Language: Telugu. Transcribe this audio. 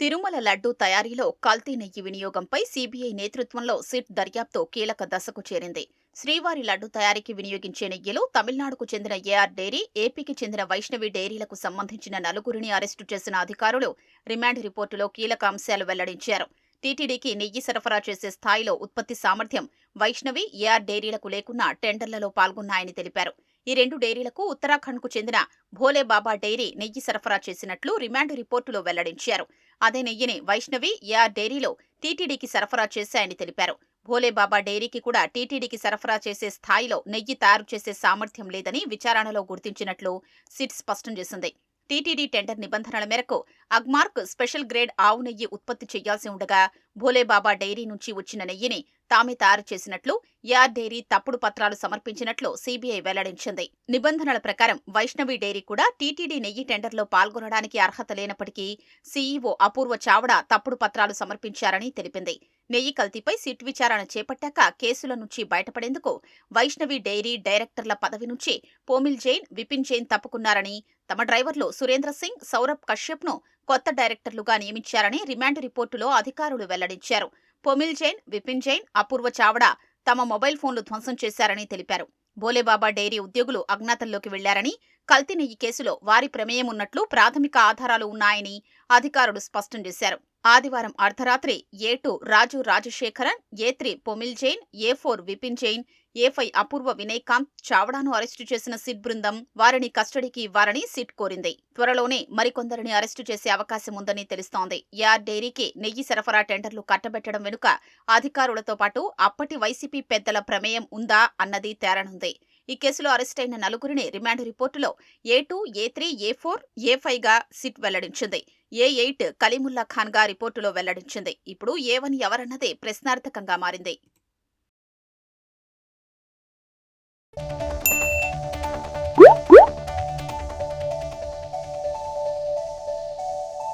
తిరుమల లడ్డూ తయారీలో కల్తీ నెయ్యి వినియోగంపై సీబీఐ నేతృత్వంలో సిట్ దర్యాప్తు కీలక దశకు చేరింది. శ్రీవారి లడ్డు తయారీకి వినియోగించే నెయ్యిలో తమిళనాడుకు చెందిన ఏఆర్ డైరీ ఏపీకి చెందిన వైష్ణవి డైరీలకు సంబంధించిన నలుగురిని అరెస్టు చేసిన అధికారులు రిమాండ్ రిపోర్టులో కీలక అంశాలు వెల్లడించారు. టీటీడీకి నెయ్యి సరఫరా చేసే స్థాయిలో ఉత్పత్తి సామర్థ్యం వైష్ణవి ఏఆర్ డైరీలకు లేకున్నా టెండర్లలో పాల్గొన్నాయని తెలిపారు. ఈ రెండు డైరీలకు ఉత్తరాఖండ్కు చెందిన భోలేబాబా డైరీ నెయ్యి సరఫరా చేసినట్లు రిమాండ్ రిపోర్టులో వెల్లడించారు. అదే నెయ్యిని వైష్ణవి ఏఆర్ డైరీలో టీటీడీకి సరఫరా చేశాయని తెలిపారు. భోలేబాబా డైరీకి కూడా టీటీడీకి సరఫరా చేసే స్థాయిలో నెయ్యి తయారు చేసే సామర్థ్యం లేదని విచారణలో గుర్తించినట్లు సిట్ స్పష్టం చేసింది. టీటీడీ టెండర్ నిబంధనల మేరకు అగ్మార్క్ స్పెషల్ గ్రేడ్ ఆవు నెయ్యి ఉత్పత్తి చేయాల్సి ఉండగా భోలేబాబా డైరీ నుంచి వచ్చిన నెయ్యిని తామే తయారు చేసినట్లు యార్ డైరీ తప్పుడు పత్రాలు సమర్పించినట్లు సీబీఐ వెల్లడించింది. నిబంధనల ప్రకారం వైష్ణవి డైరీ కూడా టీటీడీ నెయ్యి టెండర్లో పాల్గొనడానికి అర్హత లేనప్పటికీ సీఈఓ అపూర్వ చావడా తప్పుడు పత్రాలు సమర్పించారని తెలిపింది. నెయ్యి కల్తీపై సిట్ విచారణ చేపట్టాక కేసుల నుంచి బయటపడేందుకు వైష్ణవి డైరీ డైరెక్టర్ల పదవి నుంచి పోమిల్ జైన్ విపిన్ జైన్ తప్పుకున్నారని తమ డ్రైవర్లు సురేంద్ర సింగ్ సౌరభ్ కశ్యప్ను కొత్త డైరెక్టర్లుగా నియమించారని రిమాండ్ రిపోర్టులో అధికారులు వెల్లడించారు. పొమిల్ జైన్ విపిన్ జైన్ అపూర్వ చావడా తమ మొబైల్ ఫోన్లు ధ్వంసం చేశారని తెలిపారు. భోలేబాబా డైరీ ఉద్యోగులు అజ్ఞాతంలోకి వెళ్ళారని కల్తీ నెయ్యి కేసులో వారి ప్రమేయం ఉన్నట్లు ప్రాథమిక ఆధారాలు ఉన్నాయని అధికారులు స్పష్టం చేశారు. ఆదివారం అర్ధరాత్రి A two Raju Rajasekharan A three Pomil Jain A four Vipin Jain A five Apoorva Vinayakanth చావడాను arrest చేసిన సిట్ బృందం వారిని కస్టడీకి ఇవ్వాలని సిట్ కోరింది. త్వరలోనే మరికొందరిని అరెస్టు చేసే అవకాశం ఉందని తెలుస్తోంది. యార్ డైరీకి నెయ్యి సరఫరా టెండర్లు కట్టబెట్టడం వెనుక అధికారులతో పాటు అప్పటి వైసీపీ పెద్దల ప్రమేయం ఉందా అన్నది తేరనుంది. ఈ కేసులో అరెస్ట్ అయిన నలుగురిని remand రిపోర్టులో A two A three A four A ఫైవ్గా SIT వెల్లడించింది. ఏ ఎయిట్ కలీముల్లా ఖాన్గా రిపోర్టులో వెల్లడించింది. ఇప్పుడు ఏ వన్ ఎవరన్నదే ప్రశ్నార్థకంగా మారింది.